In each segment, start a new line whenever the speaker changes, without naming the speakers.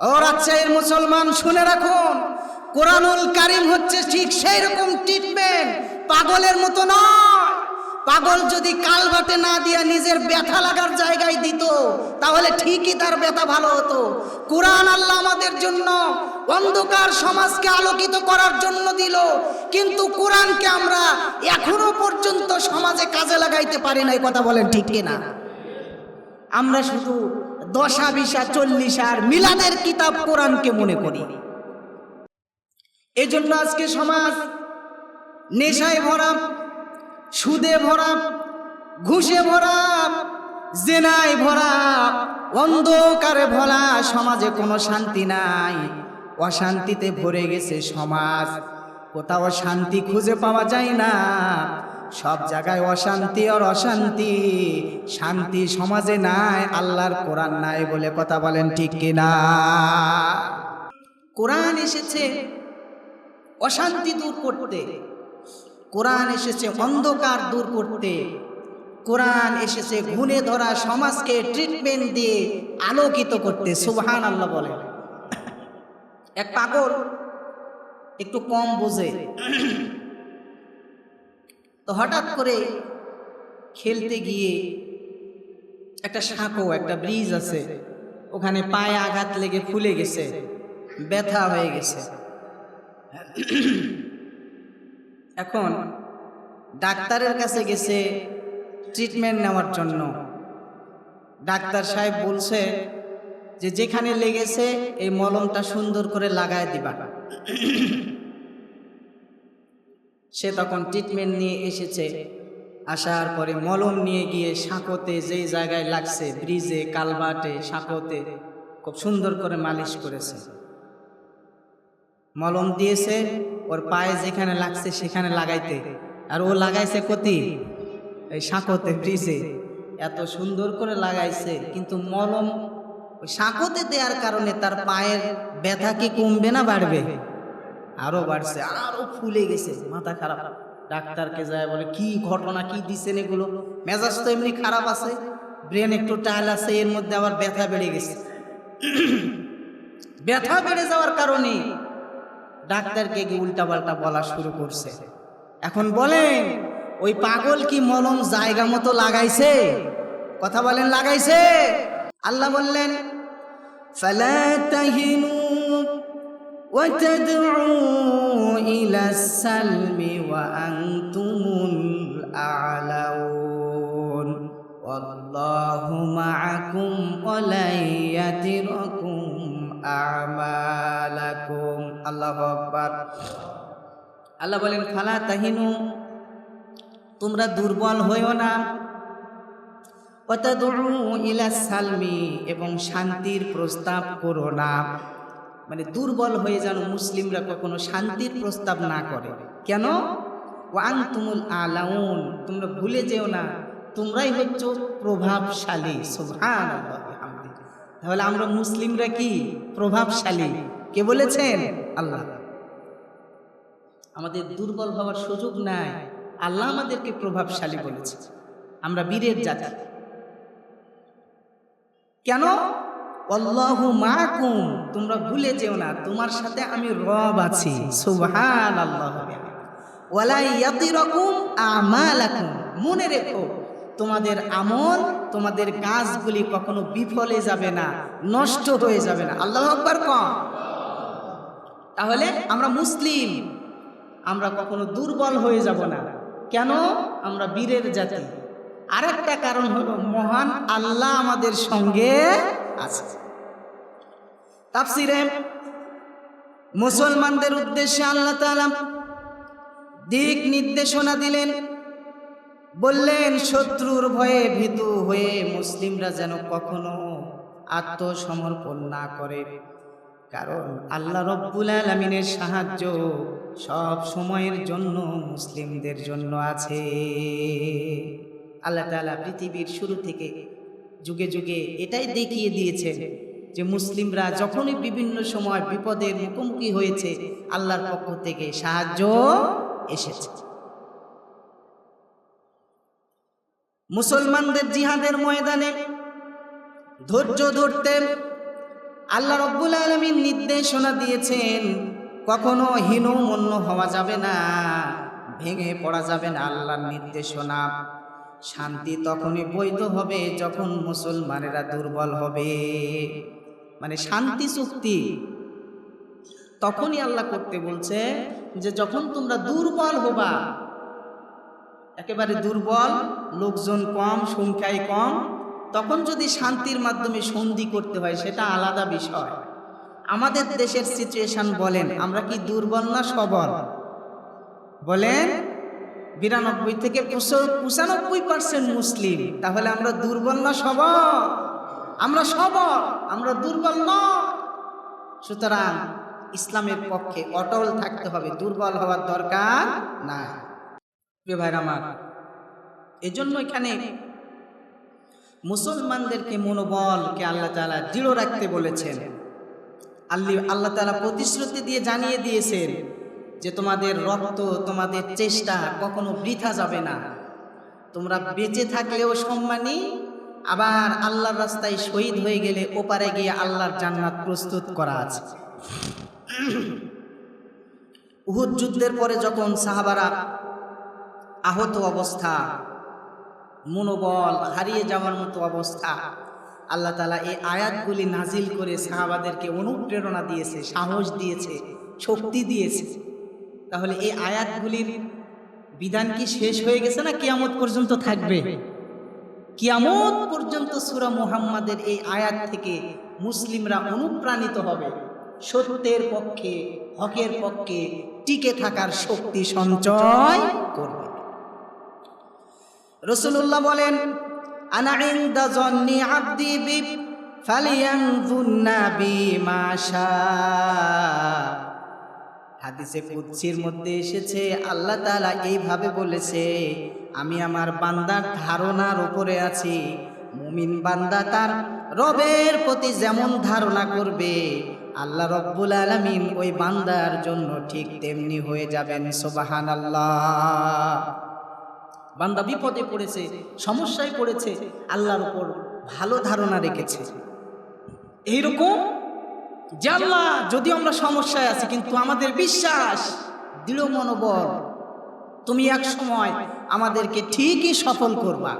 ও রাজশাহীর মুসলমান, শুনে রাখুন, কোরআনুল কারিম হচ্ছে ঠিক সেই রকম ট্রিটমেন্ট পাগলের মতো নয়। পাগল যদি কালবাটে না দিয়া নিজের ব্যথা লাগার জায়গায় দিত, তাহলে ঠিকই তার ব্যথা ভালো হতো। কোরআন আল্লাহ আমাদের জন্য অন্ধকার সমাজকে আলোকিত করার জন্য দিল, কিন্তু কোরআনকে আমরা এখনও পর্যন্ত সমাজে কাজে লাগাইতে পারি না এই কথা বলেন ঠিক কিনা? আমরা শুধু দশা বিশা চল্লিশ আর মিলাদের কিতাব কোরআনকে মনে করি। এই জন্য আজকে সমাজ নেশায় ভরা, সুদে ভরা, ঘুষে ভরা, জেনায় ভরা, অন্ধকারে ভরা সমাজে কোনো শান্তি নাই। অশান্তিতে ভরে গেছে সমাজ। কোথাও শান্তি খুঁজে পাওয়া যায় না। সব জায়গায় অশান্তি আর অশান্তি। শান্তি সমাজে নাই, আল্লাহর কোরআন নাই বলে কথা বলেন ঠিক কিনা? কোরআন এসেছে অশান্তি দূর করতে। কোরআন এসেছে অন্ধকার দূর করতে। কোরআন এসেছে ঘুণে ধরা সমাজকে ট্রিটমেন্ট দিয়ে আলোকিত করতে সুবহান আল্লাহ বলে। এক পাগল একটু কম বোঝে। তো হঠাৎ করে খেলতে গিয়ে একটা সাঁকো, একটা ব্রিজ আছে। ওখানে পায়ে আঘাত লেগে ফুলে গেছে। ব্যথা হয়ে গেছে। এখন ডাক্তারের কাছে গেছে ট্রিটমেন্ট নেওয়ার জন্য। ডাক্তার সাহেব বলছে যে যেখানে লেগেছে এই মলমটা সুন্দর করে লাগায় দিবা। সে তখন ট্রিটমেন্ট নিয়ে এসেছে। আসার পরে মলম নিয়ে গিয়ে সাঁকোতে যেই জায়গায় লাগছে ব্রিজে কালবাটে সাঁকোতে খুব সুন্দর করে মালিশ করেছে। মলম দিয়েছে, ওর পায়ে যেখানে লাগছে সেখানে লাগাইতে। আর ও লাগাইছে কতি? এই সাঁকোতে ব্রিজে এত সুন্দর করে লাগাইছে, কিন্তু মলম ওই সাঁকোতে দেওয়ার কারণে তার পায়ের ব্যথা কি কমবে না বাড়বে? আরও বাড়ছে আরও ফুলে গেছে, মাথা খারাপ। ডাক্তারকে যায় বলে, কি ঘটনা, কি দিছেন এগুলো? মেজাজ তো এমনি খারাপ আছে, ব্রেন একটু টাইল আছে, এর মধ্যে আবার ব্যথা বেড়ে গেছে। ব্যথা বেড়ে যাওয়ার কারণে ডাক্তারকে গিয়ে উল্টাপাল্টা বলা শুরু করছে। এখন বলেন, ওই পাগল কি মলম জায়গা মতো লাগাইছে? কথা বলেন, লাগাইছে? আল্লাহ বললেন, ফালা তাহিনু وتدعوا إلى السلم وأنتم الأعلون والله معكم ولن يتركم أعمالكم الله أكبر আল্লাহ বলেন ফালা তাহিনু তোমরা দুর্বল হইও না অতাদুরু ইলা সালমি এবং শান্তির প্রস্তাব করো না মানে দুর্বল হয়ে যেন মুসলিমরা কখনো শান্তির প্রস্তাব না করে। কেন? ওয়াং তুমুল আলাউন, তোমরা ভুলে যেও না, তোমরাই হচ্ছ প্রভাবশালী সুবহান তাহলে আমরা মুসলিমরা কি? প্রভাবশালী। কে বলেছেন? আল্লাহ। আমাদের দুর্বল হওয়ার সুযোগ নাই। আল্লাহ আমাদেরকে প্রভাবশালী বলেছে। আমরা বীরের জাতি। কেন? অল্লাহু মাকুম, তোমরা ভুলে যেও না, তোমার সাথে আমি রব আছি। সুবহান আল্লাহ ওয়ালা ইয়াতিরাকুম আমালাকুম, মনে রেখো, তোমাদের আমল, তোমাদের কাজগুলি কখনো বিফলে যাবে না, নষ্ট হয়ে যাবে না। আল্লাহ আকবার কম তাহলে আমরা মুসলিম, আমরা কখনো দুর্বল হয়ে যাব না। কেন? আমরা বীরের জাতি। আরেকটা কারণ হলো মহান আল্লাহ আমাদের সঙ্গে আছে। তাফসিরে মুসলমানদের উদ্দেশ্যে আল্লাহ তাআলা দিক নির্দেশনা দিলেন, বললেন, শত্রুর ভয়ে ভীতু হয়ে মুসলিমরা যেন কখনো আত্মসমর্পণ না করে। কারণ আল্লাহ রব্বুল আলমিনের সাহায্য সব সময়ের জন্য মুসলিমদের জন্য আছে। আল্লাহ তাআলা পৃথিবীর শুরু থেকে যুগে যুগে এটাই দেখিয়ে দিয়েছে যে মুসলিমরা যখনই বিভিন্ন সময় বিপদের মুখোমুখি হয়েছে আল্লাহর পক্ষ থেকে সাহায্য এসেছে। মুসলমানদের জিহাদের ময়দানে ধৈর্য ধরতেন আল্লাহ রব্বুল আলমীর নির্দেশনা দিয়েছেন কখনো হীনমন্য হওয়া যাবে না ভেঙে পড়া যাবে না আল্লাহর নির্দেশনা। শান্তি তখনই বৈধ হবে যখন মুসলমানেরা দুর্বল হবে। মানে শান্তি চুক্তি। তখনই আল্লাহ করতে বলছে যে যখন তোমরা দুর্বল হবা, একেবারে দুর্বল, লোকজন কম সংখ্যায় কম, তখন যদি শান্তির মাধ্যমে সন্ধি করতে হয়, সেটা আলাদা বিষয়। আমাদের দেশের সিচুয়েশন বলেন, আমরা কি দুর্বল না সবল? বলেন বিরানব্বই থেকে পঁচানব্বই পার্সেন্ট মুসলিম। তাহলে আমরা দুর্বল না সব আমরা সব আমরা দুর্বল নয়। সুতরাং ইসলামের পক্ষে অটল থাকতে হবে, দুর্বল হওয়ার দরকার না প্রিয় ভাইরা আমার, এজন্য এখানে মুসলমানদেরকে মনোবলকে আল্লাহ তালা দৃঢ় রাখতে বলেছেন। আল্লি আল্লাহ তালা প্রতিশ্রুতি দিয়ে জানিয়ে দিয়েছেন যে তোমাদের রক্ত, তোমাদের চেষ্টা কখনো বৃথা যাবে না। তোমরা বেঁচে থাকলেও সম্মানী, আবার আল্লাহর রাস্তায় শহীদ হয়ে গেলে ওপারে গিয়ে আল্লাহর জান্নাত প্রস্তুত করা আছে। উহুদ যুদ্ধের পরে যখন সাহাবারা আহত অবস্থা, মনোবল হারিয়ে যাওয়ার মতো অবস্থা, আল্লাহ তালা এই আয়াতগুলি নাজিল করে সাহাবাদেরকে অনুপ্রেরণা দিয়েছে, সাহস দিয়েছে, শক্তি দিয়েছে। তাহলে এই আয়াতগুলির বিধান কি শেষ হয়ে গেছে না কিয়ামত পর্যন্ত থাকবে? কিয়ামত পর্যন্ত সুরা মুহাম্মাদের এই আয়াত থেকে মুসলিমরা অনুপ্রাণিত হবে। সত্যের পক্ষে, হকের পক্ষে টিকে থাকার শক্তি সঞ্চয় করবে। রসুল্লাহ বলেন, আনা হাদিসে কুদসির মধ্যে এসেছে, আল্লাহ তাআলা এইভাবে বলেছে, আমি আমার বান্দার ধারণার উপরে আছি। মুমিন বান্দা তার রবের প্রতি যেমন ধারণা করবে, আল্লাহ রব্বুল আলামিন ওই বান্দার জন্য ঠিক তেমনি হয়ে যাবেন। সুবাহান আল্লাহ বান্দা বিপদে পড়েছে, সমস্যায় পড়েছে, আল্লাহর উপর ভালো ধারণা রেখেছে। এইরকম আল্লাহ যদি আমরা সমস্যায় আছি, কিন্তু আমাদের বিশ্বাস দৃঢ় মনোবল, তুমি এক সময় আমাদেরকে ঠিকই সফল করবা।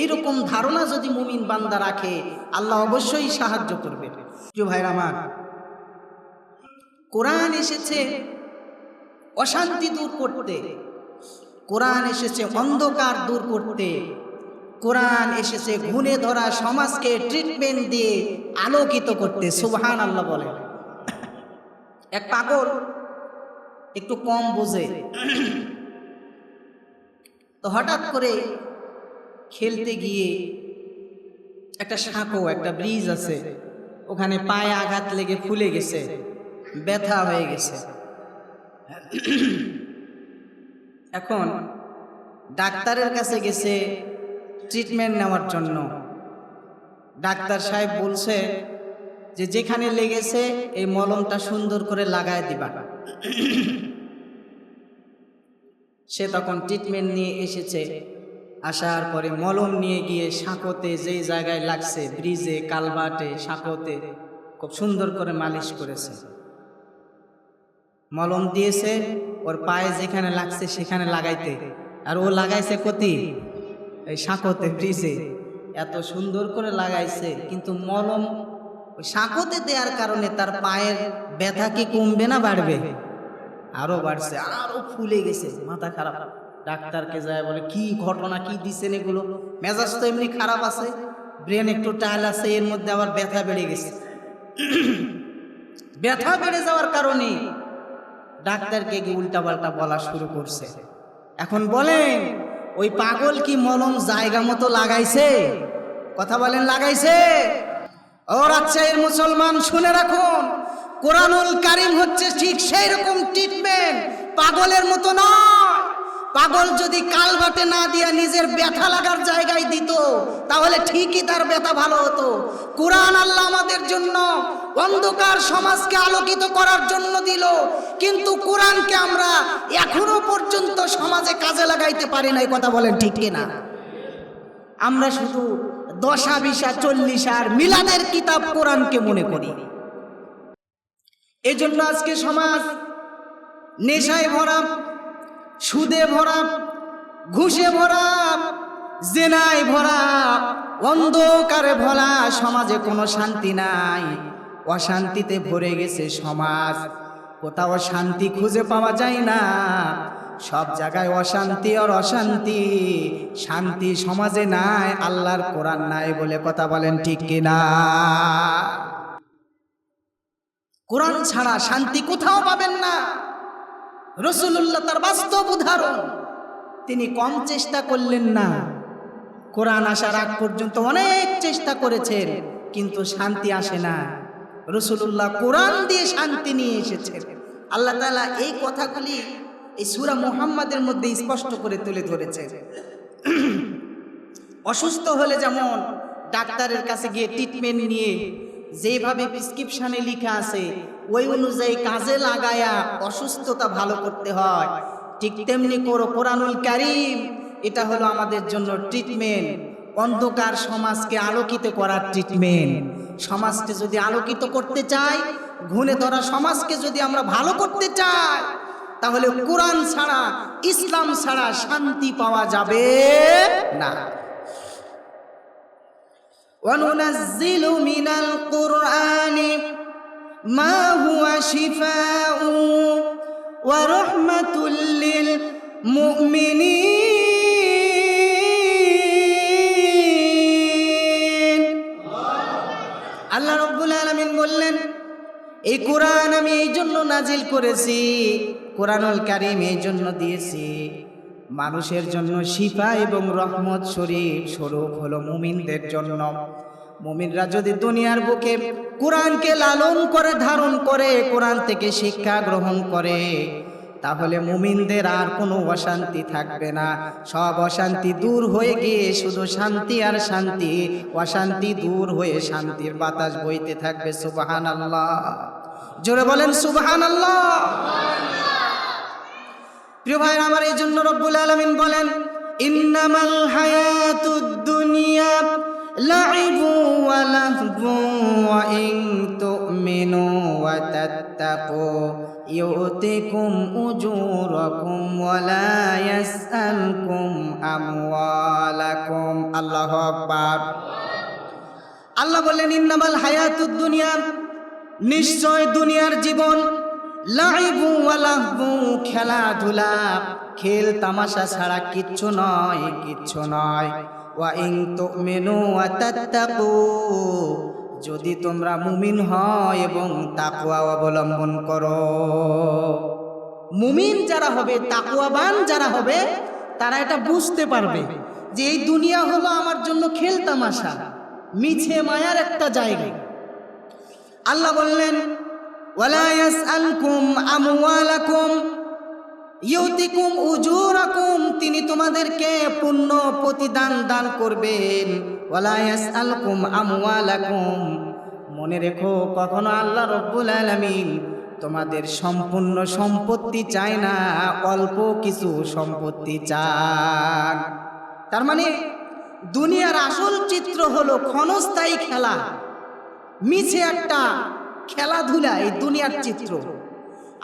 এইরকম ধারণা যদি মুমিন বান্দা রাখে, আল্লাহ অবশ্যই সাহায্য করবে। প্রিয় ভাইরা আমার, কোরআন এসেছে অশান্তি দূর করতে, কোরআন এসেছে অন্ধকার দূর করতে। কোরআন এসেছে, ঘুণে ধরা সমাজকে ট্রিটমেন্ট দিয়ে আলোকিত করতে সুবহান আল্লাহ বলে। এক পাগল একটু কম বোঝে। তো হঠাৎ করে খেলতে গিয়ে একটা সাঁকো, একটা ব্রিজ আছে, ওখানে পায়ে আঘাত লেগে ফুলে গেছে, ব্যথা হয়ে গেছে। এখন ডাক্তারের কাছে গেছে ট্রিটমেন্ট নেওয়ার জন্য। ডাক্তার সাহেব বলছে যে যেখানে লেগেছে এই মলমটা সুন্দর করে লাগায় দিবা। সে তখন ট্রিটমেন্ট নিয়ে এসেছে। আসার পরে মলম নিয়ে গিয়ে সাঁকোতে যেই জায়গায় লাগছে, ব্রিজে, কালবাটে সাঁকোতে খুব সুন্দর করে মালিশ করেছে। মলম দিয়েছে, ওর পায়ে যেখানে লাগছে সেখানে লাগাইতে। আর ও লাগাইছে কতি? এই সাঁকোতে ব্রিজে এত সুন্দর করে লাগাইছে, কিন্তু মলম ওই সাঁকোতে দেওয়ার কারণে তার পায়ের ব্যথা কি কমবে না বাড়বে? আরও বাড়ছে, আরও ফুলে গেছে, মাথা খারাপ। ডাক্তারকে যায় বলে, কি ঘটনা, কি দিছেন এগুলো? মেজাজ তো এমনি খারাপ আছে, ব্রেন একটু টাইল আছে, এর মধ্যে আবার ব্যথা বেড়ে গেছে। ব্যথা বেড়ে যাওয়ার কারণে ডাক্তারকে গিয়ে উল্টাপাল্টা বলা শুরু করছে। এখন বলেন ওই পাগল কি মলম জায়গা মতো লাগাইছে? কথা বলেন, লাগাইছে? ও রাজশাহীর মুসলমান, শুনে রাখুন, কোরআনুল কারিম হচ্ছে ঠিক সেই রকম ট্রিটমেন্ট পাগলের মতো নয়। পাগল যদি কালবাটে না দিয়া নিজের ব্যথা লাগার জায়গায় দিত, তাহলে ঠিকই তার ব্যথা ভালো হতো। কোরআন আল্লাহ আমাদের জন্য অন্ধকার সমাজকে আলোকিত করার জন্য দিল, কিন্তু কোরআনকে আমরা এখনও পর্যন্ত সমাজে কাজে লাগাইতে পারি না এই কথা বলেন ঠিক কিনা? আমরা শুধু দশা, বিশা, চল্লিশ আর মিলাদের কিতাব কোরআনকে মনে করি। এজন্য আজকে সমাজ নেশায় ভরা সুদে ভরা, ঘুষে ভরা, জেনায় ভরা, অন্ধকারে ভরা সমাজে কোনো শান্তি নাই। অশান্তিতে ভরে গেছে সমাজ, কোথাও শান্তি খুঁজে পাওয়া যায় না। সব জায়গায় অশান্তি আর অশান্তি, শান্তি সমাজে নাই, আল্লাহর কোরআন নাই বলে কথা বলেন ঠিক কিনা কোরআন ছাড়া শান্তি কোথাও পাবেন না। রসুল্লাহ তার বাস্তব উদাহরণ। তিনি কম চেষ্টা করলেন না। কোরআন আসার আগ পর্যন্ত অনেক চেষ্টা করেছেন, কিন্তু শান্তি আসে না। রসুল্লাহ কোরআন দিয়ে শান্তি নিয়ে এসেছেন। আল্লাহ তাআলা এই কথাগুলি এই সুরা মুহাম্মাদের মধ্যে স্পষ্ট করে তুলে ধরেছে অসুস্থ হলে যেমন ডাক্তারের কাছে গিয়ে ট্রিটমেন্ট নিয়ে যেভাবে প্রেসক্রিপশনে লেখা আছে, ওই অনুযায়ী কাজে লাগায়া অসুস্থতা ভালো করতে হয়। ঠিক তেমনি করো কোরআনুল কারিম, এটা হলো আমাদের জন্য ট্রিটমেন্ট অন্ধকার সমাজকে আলোকিত করার ট্রিটমেন্ট সমাজকে যদি আলোকিত করতে চাই, ঘুণে ধরা সমাজকে যদি আমরা ভালো করতে চাই, তাহলে কোরআন ছাড়া, ইসলাম ছাড়া শান্তি পাওয়া যাবে না। وننزل من القرآن ما هو شفاء ورحمة للمؤمنين আল্লাহ রব্বুল আলামিন বললেন এই কোরআন আমি এই জন্য নাজিল করেছি কোরআনুল কারিম এই জন্য দিয়েছি মানুষের জন্য শিফা এবং রহমত শরীফ স্বরূপ হলো মুমিনদের জন্য। মুমিনরা যদি দুনিয়ার বুকে কোরআনকে লালন করে, ধারণ করে, কোরআন থেকে শিক্ষা গ্রহণ করে, তাহলে মুমিনদের আর কোনো অশান্তি থাকবে না। সব অশান্তি দূর হয়ে গিয়ে শুধু শান্তি আর শান্তি, অশান্তি দূর হয়ে শান্তির বাতাস বইতে থাকবে সুবাহান আল্লাহ জোরে বলেন সুবাহান আল্লাহ প্রিয় ভাইয়ের, আমার এই জন্য রব্বুল আলমিন বলেন, ইন্নামাল হায়াতুদ দুনিয়া লাইবু ওয়া লাহবু ওয়া ইন তুমিনু ওয়া তাত্তাকু, ইউতিকুম উজুরাকুম ওয়া লা ইয়াসআলকুম আমওয়ালাকুম। আল্লাহু আকবার। আল্লাহ বললেন, ইন্নামাল হায়াতুদ দুনিয়া, নিশ্চয় দুনিয়ার জীবন লাইবু ওয়ালাহবু খেলাধুলা, খেল তামাশা ছাড়া কিচ্ছু নয় কিচ্ছু নয়। ওয়া ইন তুমিনু ওয়া তাত্তাকু, যদি তোমরা মুমিন হয় এবং তাকওয়া অবলম্বন করো। মুমিন যারা হবে, তাকওয়াবান যারা হবে, তারা এটা বুঝতে পারবে যে এই দুনিয়া হলো আমার জন্য খেল তামাশা, মিছে মায়ার একটা জায়গা। আল্লাহ বললেন ওয়ালা ইয়াসআলকুম আমওয়ালাকুম, ইউতিকুম উজুরাকুম, তিনি তোমাদেরকে পুণ্য প্রতিদান দান করবেন। ওয়ালা ইয়াসআলকুম আমওয়ালাকুম, মনে রেখো কখনো আল্লাহ রব্বুল আলামিন তোমাদের সম্পূর্ণ সম্পত্তি চায় না, অল্প কিছু সম্পত্তি চান। তার মানে দুনিয়ার আসল চিত্র হলো ক্ষণস্থায়ী খেলা, মিছে একটা খেলাধুলা এই দুনিয়ার চিত্র।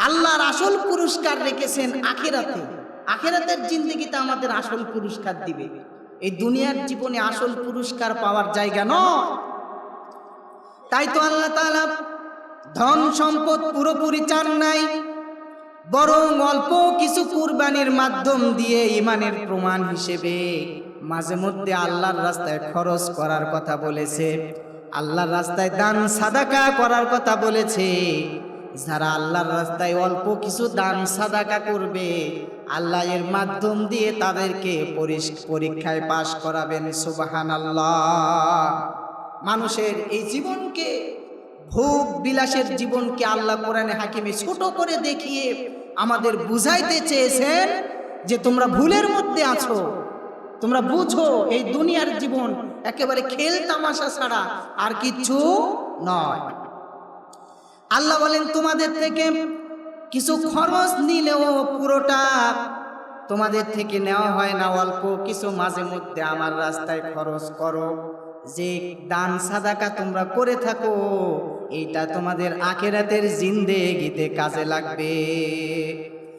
আল্লাহর আসল পুরস্কার রেখেছেন আখেরাতে। আখেরাতের জিন্দগিতে আমাদের আসল পুরস্কার দিবে। এই দুনিয়ার জীবনে আসল পুরস্কার পাওয়ার জায়গা নয়। তাই তো আল্লাহ তাআলা ধন সম্পদ পুরোপুরি চান নাই, বরং অল্প কিছু কুরবানির মাধ্যম দিয়ে ইমানের প্রমাণ হিসেবে মাঝে মধ্যে আল্লাহর রাস্তায় খরচ করার কথা বলেছে। আল্লাহর রাস্তায় দান সাদাকা করার কথা বলেছে। যারা আল্লাহর রাস্তায় অল্প কিছু দান সাদাকা করবে, আল্লাহ এর মাধ্যম দিয়ে তাদেরকে পরীক্ষায় পাশ করাবেন সুবাহান আল্লাহ মানুষের এই জীবনকে, ভোগ বিলাসের জীবনকে আল্লাহ কোরআনে হাকিমে ছোট করে দেখিয়ে আমাদের বুঝাইতে চেয়েছেন যে তোমরা ভুলের মধ্যে আছো। তোমরা বুঝো এই দুনিয়ার জীবন একেবারে খেল তামাশা ছাড়া আর কিচ্ছু নয়। আল্লাহ বলেন তোমাদের থেকে কিছু খরচ নিলেও পুরোটা তোমাদের থেকে নেওয়া হয় না। অল্প কিছু মাঝে মধ্যে আমার রাস্তায় খরচ করো। যে দান সাদাকা তোমরা করে থাকো এইটা তোমাদের আখেরাতের জিন্দেগিতে কাজে লাগবে।